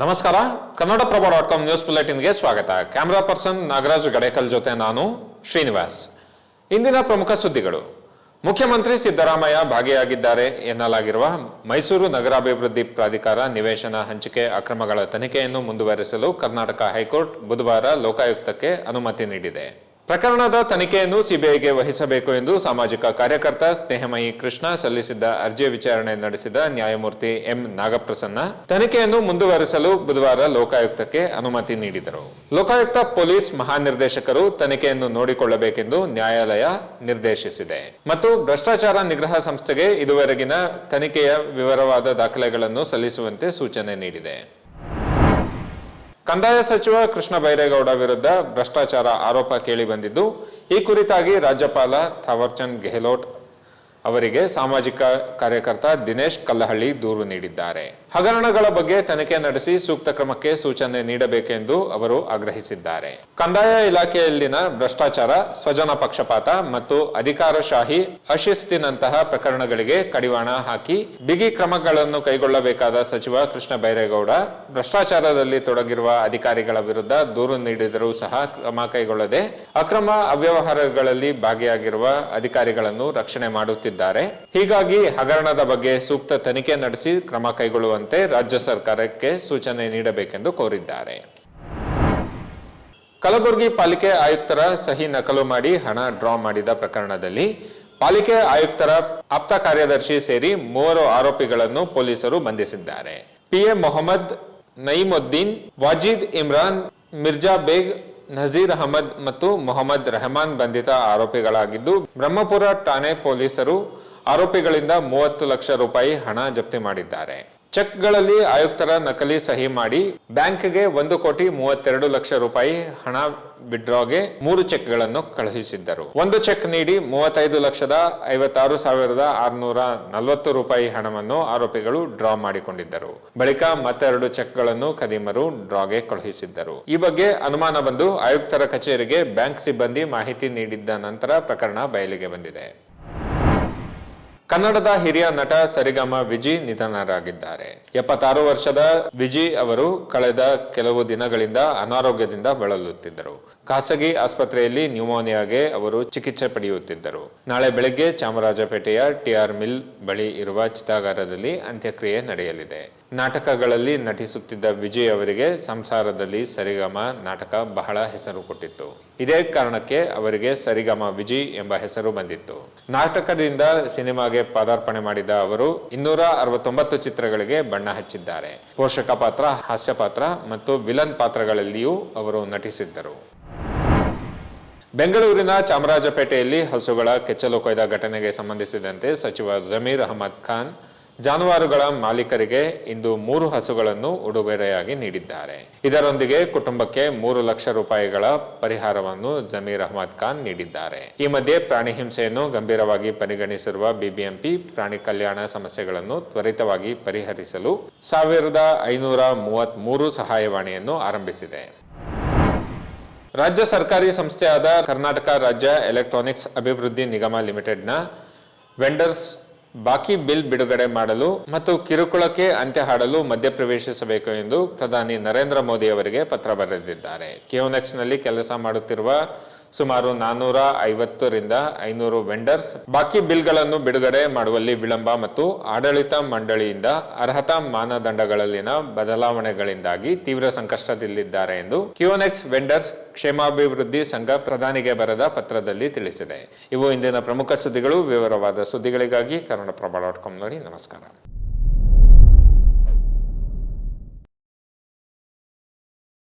ನಮಸ್ಕಾರ. Kannada Prabha dot com news ಬುಲೆಟಿನ್ಗೆ ಸ್ವಾಗತ. Camera person Nagaraj Gadekal ಜೊತೆ ನಾನು ಶ್ರೀನಿವಾಸ್. ಇಂದಿನ ಪ್ರಮುಖ ಸುದ್ದಿಗಳು. ಮುಖ್ಯಮಂತ್ರಿ ಸಿದ್ದರಾಮಯ್ಯ ಭಾಗಿಯಾಗಿದ್ದಾರೆ ಎನ್ನಲಾಗಿರುವ ಮೈಸೂರು ನಗರಾಭಿವೃದ್ಧಿ ಪ್ರಾಧಿಕಾರ ನಿವೇಶನ ಹಂಚಿಕೆ ಅಕ್ರಮಗಳ ತನಿಖೆಯನ್ನು ಮುಂದುವರೆಸಲು ಕರ್ನಾಟಕ ಹೈಕೋರ್ಟ್ ಬುಧವಾರ ಲೋಕಾಯುಕ್ತಕ್ಕೆ ಅನುಮತಿ ನೀಡಿದೆ. ಪ್ರಕರಣದ ತನಿಖೆಯನ್ನು ಸಿಬಿಐಗೆ ವಹಿಸಬೇಕು ಎಂದು ಸಾಮಾಜಿಕ ಕಾರ್ಯಕರ್ತ ಸ್ನೇಹಮಯಿ ಕೃಷ್ಣ ಸಲ್ಲಿಸಿದ್ದ ಅರ್ಜಿ ವಿಚಾರಣೆ ನಡೆಸಿದ ನ್ಯಾಯಮೂರ್ತಿ ಎಂ ನಾಗಪ್ರಸನ್ನ ತನಿಖೆಯನ್ನು ಮುಂದುವರೆಸಲು ಬುಧವಾರ ಲೋಕಾಯುಕ್ತಕ್ಕೆ ಅನುಮತಿ ನೀಡಿದರು. ಲೋಕಾಯುಕ್ತ ಪೊಲೀಸ್ ಮಹಾನಿರ್ದೇಶಕರು ತನಿಖೆಯನ್ನು ನೋಡಿಕೊಳ್ಳಬೇಕೆಂದು ನ್ಯಾಯಾಲಯ ನಿರ್ದೇಶಿಸಿದೆ. ಮತ್ತು ಭ್ರಷ್ಟಾಚಾರ ನಿಗ್ರಹ ಸಂಸ್ಥೆಗೆ ಇದುವರೆಗಿನ ತನಿಖೆಯ ವಿವರವಾದ ದಾಖಲೆಗಳನ್ನು ಸಲ್ಲಿಸುವಂತೆ ಸೂಚನೆ ನೀಡಿದೆ. ಕಂದಾಯ ಸಚಿವ ಕೃಷ್ಣ ಬೈರೇಗೌಡ ವಿರುದ್ಧ ಭ್ರಷ್ಟಾಚಾರ ಆರೋಪ ಕೇಳಿ ಬಂದಿದ್ದು, ಈ ಕುರಿತಾಗಿ ರಾಜ್ಯಪಾಲ ಥಾವರ್ಚಂದ್ ಗೆಹ್ಲೋಟ್ ಅವರಿಗೆ ಸಾಮಾಜಿಕ ಕಾರ್ಯಕರ್ತ ದಿನೇಶ್ ಕಲ್ಲಹಳ್ಳಿ ದೂರು ನೀಡಿದ್ದಾರೆ. ಹಗರಣಗಳ ಬಗ್ಗೆ ತನಿಖೆ ನಡೆಸಿ ಸೂಕ್ತ ಕ್ರಮಕ್ಕೆ ಸೂಚನೆ ನೀಡಬೇಕೆಂದು ಅವರು ಆಗ್ರಹಿಸಿದ್ದಾರೆ. ಕಂದಾಯ ಇಲಾಖೆಯಲ್ಲಿನ ಭ್ರಷ್ಟಾಚಾರ, ಸ್ವಜನ ಪಕ್ಷಪಾತ ಮತ್ತು ಅಧಿಕಾರಶಾಹಿ ಅಶಿಸ್ತಿನಂತಹ ಪ್ರಕರಣಗಳಿಗೆ ಕಡಿವಾಣ ಹಾಕಿ ಬಿಗಿ ಕ್ರಮಗಳನ್ನು ಕೈಗೊಳ್ಳಬೇಕಾದ ಸಚಿವ ಕೃಷ್ಣ ಬೈರೇಗೌಡ, ಭ್ರಷ್ಟಾಚಾರದಲ್ಲಿ ತೊಡಗಿರುವ ಅಧಿಕಾರಿಗಳ ವಿರುದ್ಧ ದೂರು ನೀಡಿದರೂ ಸಹ ಕ್ರಮ ಕೈಗೊಳ್ಳದೆ ಅಕ್ರಮ ಅವ್ಯವಹಾರಗಳಲ್ಲಿ ಭಾಗಿಯಾಗಿರುವ ಅಧಿಕಾರಿಗಳನ್ನು ರಕ್ಷಣೆ ಮಾಡುತ್ತಿದ್ದಾರೆ. ಹೀಗಾಗಿ ಹಗರಣದ ಬಗ್ಗೆ ಸೂಕ್ತ ತನಿಖೆ ನಡೆಸಿ ಕ್ರಮ ಮಾಡುವಂತೆ ರಾಜ್ಯ ಸರ್ಕಾರಕ್ಕೆ ಸೂಚನೆ ನೀಡಬೇಕೆಂದು ಕೋರಿದ್ದಾರೆ. ಕಲಬುರಗಿ ಪಾಲಿಕೆ ಆಯುಕ್ತರ ಸಹಿ ನಕಲು ಮಾಡಿ ಹಣ ಡ್ರಾ ಮಾಡಿದ ಪ್ರಕರಣದಲ್ಲಿ ಪಾಲಿಕೆ ಆಯುಕ್ತರ ಆಪ್ತ ಕಾರ್ಯದರ್ಶಿ ಸೇರಿ ಮೂವರು ಆರೋಪಿಗಳನ್ನು ಪೊಲೀಸರು ಬಂಧಿಸಿದ್ದಾರೆ. ಪಿಎ ಮೊಹಮ್ಮದ್ ನಯಿಮುದ್ದೀನ್ ವಾಜಿದ್ ಇಮ್ರಾನ್, ಮಿರ್ಜಾ ಬೇಗ್, ನಜೀರ್ ಅಹಮದ್ ಮತ್ತು ಮೊಹಮ್ಮದ್ ರೆಹಮಾನ್ ಬಂಧಿತ ಆರೋಪಿಗಳಾಗಿದ್ದು, ಬ್ರಹ್ಮಪುರ ಠಾಣೆ ಪೊಲೀಸರು ಆರೋಪಿಗಳಿಂದ ಮೂವತ್ತು ಲಕ್ಷ ರೂಪಾಯಿ ಹಣ ಜಪ್ತಿ ಮಾಡಿದ್ದಾರೆ. ಚೆಕ್ಗಳಲ್ಲಿ ಆಯುಕ್ತರ ನಕಲಿ ಸಹಿ ಮಾಡಿ ಬ್ಯಾಂಕ್ಗೆ ಒಂದು ಕೋಟಿ ಮೂವತ್ತೆರಡು ಲಕ್ಷ ರೂಪಾಯಿ ಹಣ ವಿಡ್ರಾಗೆ ಮೂರು ಚೆಕ್ಗಳನ್ನು ಕಳುಹಿಸಿದ್ದರು. ಒಂದು ಚೆಕ್ ನೀಡಿ ಮೂವತ್ತೈದು ಲಕ್ಷದ ಐವತ್ತಾರು ಸಾವಿರದ ಆರುನೂರ ನಲವತ್ತು ರೂಪಾಯಿ ಹಣವನ್ನು ಆರೋಪಿಗಳು ಡ್ರಾ ಮಾಡಿಕೊಂಡಿದ್ದರು. ಬಳಿಕ ಮತ್ತೆರಡು ಚೆಕ್ಗಳನ್ನು ಖದೀಮರು ಡ್ರಾಗೆ ಕಳುಹಿಸಿದ್ದರು. ಈ ಬಗ್ಗೆ ಅನುಮಾನ ಬಂದು ಆಯುಕ್ತರ ಕಚೇರಿಗೆ ಬ್ಯಾಂಕ್ ಸಿಬ್ಬಂದಿ ಮಾಹಿತಿ ನೀಡಿದ್ದ ನಂತರ ಪ್ರಕರಣ ಬಯಲಿಗೆ ಬಂದಿದೆ. ಕನ್ನಡದ ಹಿರಿಯ ನಟ ಸರಿಗಮ ವಿಜಿ ನಿಧನರಾಗಿದ್ದಾರೆ. ಎಪ್ಪತ್ತಾರು ವರ್ಷದ ವಿಜಿ ಅವರು ಕಳೆದ ಕೆಲವು ದಿನಗಳಿಂದ ಅನಾರೋಗ್ಯದಿಂದ ಬಳಲುತ್ತಿದ್ದರು. ಖಾಸಗಿ ಆಸ್ಪತ್ರೆಯಲ್ಲಿ ನ್ಯೂಮೋನಿಯಾಗೆ ಅವರು ಚಿಕಿತ್ಸೆ ಪಡೆಯುತ್ತಿದ್ದರು. ನಾಳೆ ಬೆಳಗ್ಗೆ ಚಾಮರಾಜಪೇಟೆಯ ಟಿಆರ್ ಮಿಲ್ ಬಳಿ ಇರುವ ಚಿತಾಗಾರದಲ್ಲಿ ಅಂತ್ಯಕ್ರಿಯೆ ನಡೆಯಲಿದೆ. ನಾಟಕಗಳಲ್ಲಿ ನಟಿಸುತ್ತಿದ್ದ ವಿಜಯ್ ಅವರಿಗೆ ಸಂಸಾರದಲ್ಲಿ ಸರಿಗಮ ನಾಟಕ ಬಹಳ ಹೆಸರು ಕೊಟ್ಟಿತ್ತು. ಇದೇ ಕಾರಣಕ್ಕೆ ಅವರಿಗೆ ಸರಿಗಮ ವಿಜಿ ಎಂಬ ಹೆಸರು ಬಂದಿತ್ತು. ನಾಟಕದಿಂದ ಸಿನಿಮಾಗೆ ಪಾದಾರ್ಪಣೆ ಮಾಡಿದ ಅವರು ಇನ್ನೂರ ಅರವತ್ತೊಂಬತ್ತು ಚಿತ್ರಗಳಿಗೆ ಬಣ್ಣ ಹಚ್ಚಿದ್ದಾರೆ. ಪೋಷಕ ಪಾತ್ರ, ಹಾಸ್ಯ ಪಾತ್ರ ಮತ್ತು ವಿಲನ್ ಪಾತ್ರಗಳಲ್ಲಿಯೂ ಅವರು ನಟಿಸಿದ್ದರು. ಬೆಂಗಳೂರಿನ ಚಾಮರಾಜಪೇಟೆಯಲ್ಲಿ ಹಸುಗಳ ಕೆಚ್ಚಲು ಕೊಯ್ದ ಘಟನೆಗೆ ಸಂಬಂಧಿಸಿದಂತೆ ಸಚಿವ ಜಮೀರ್ ಅಹಮದ್ ಖಾನ್ ಜಾನುವಾರುಗಳ ಮಾಲೀಕರಿಗೆ ಇಂದು ಮೂರು ಹಸುಗಳನ್ನು ಉಡುಗೊರೆಯಾಗಿ ನೀಡಿದ್ದಾರೆ. ಇದರೊಂದಿಗೆ ಕುಟುಂಬಕ್ಕೆ ಮೂರು ಲಕ್ಷ ರೂಪಾಯಿಗಳ ಪರಿಹಾರವನ್ನು ಜಮೀರ್ ಅಹಮದ್ ಖಾನ್ ನೀಡಿದ್ದಾರೆ. ಈ ಮಧ್ಯೆ ಪ್ರಾಣಿ ಹಿಂಸೆಯನ್ನು ಗಂಭೀರವಾಗಿ ಪರಿಗಣಿಸಿರುವ ಬಿಬಿಎಂಪಿ ಪ್ರಾಣಿ ಕಲ್ಯಾಣ ಸಮಸ್ಯೆಗಳನ್ನು ತ್ವರಿತವಾಗಿ ಪರಿಹರಿಸಲು ಸಾವಿರದ ಐನೂರ ಮೂವತ್ತ್ ಮೂರು ಸಹಾಯವಾಣಿಯನ್ನು ಆರಂಭಿಸಿದೆ. ರಾಜ್ಯ ಸರ್ಕಾರಿ ಸಂಸ್ಥೆಯಾದ ಕರ್ನಾಟಕ ರಾಜ್ಯ ಎಲೆಕ್ಟ್ರಾನಿಕ್ಸ್ ಅಭಿವೃದ್ಧಿ ನಿಗಮ ಲಿಮಿಟೆಡ್ನ ವೆಂಡರ್ಸ್ ಬಾಕಿ ಬಿಲ್ ಬಿಡುಗಡೆ ಮಾಡಲು ಮತ್ತು ಕಿರುಕುಳಕ್ಕೆ ಅಂತ್ಯ ಹಾಡಲು ಮಧ್ಯಪ್ರವೇಶಿಸಬೇಕು ಎಂದು ಪ್ರಧಾನಿ ನರೇಂದ್ರ ಮೋದಿ ಅವರಿಗೆ ಪತ್ರ ಬರೆದಿದ್ದಾರೆ. ಕಿಯೋನೆಕ್ಸ್ನಲ್ಲಿ ಕೆಲಸ ಮಾಡುತ್ತಿರುವ ಸುಮಾರು ನಾನ್ನೂರ ಐವತ್ತರಿಂದ ಐನೂರು ವೆಂಡರ್ಸ್ ಬಾಕಿ ಬಿಲ್ಗಳನ್ನು ಬಿಡುಗಡೆ ಮಾಡುವಲ್ಲಿ ವಿಳಂಬ ಮತ್ತು ಆಡಳಿತ ಮಂಡಳಿಯಿಂದ ಅರ್ಹತಾ ಮಾನದಂಡಗಳಲ್ಲಿನ ಬದಲಾವಣೆಗಳಿಂದಾಗಿ ತೀವ್ರ ಸಂಕಷ್ಟದಲ್ಲಿದ್ದಾರೆ ಎಂದು ಕ್ಯೂನೆಕ್ಸ್ ವೆಂಡರ್ಸ್ ಕ್ಷೇಮಾಭಿವೃದ್ಧಿ ಸಂಘ ಪ್ರಧಾನಿಗೆ ಬರೆದ ಪತ್ರದಲ್ಲಿ ತಿಳಿಸಿದೆ. ಇವು ಇಂದಿನ ಪ್ರಮುಖ ಸುದ್ದಿಗಳು. ವಿವರವಾದ ಸುದ್ದಿಗಳಿಗಾಗಿ ಕನ್ನಡಪ್ರಭ ಡಾಟ್ ಕಾಮ್ ನೋಡಿ. ನಮಸ್ಕಾರ.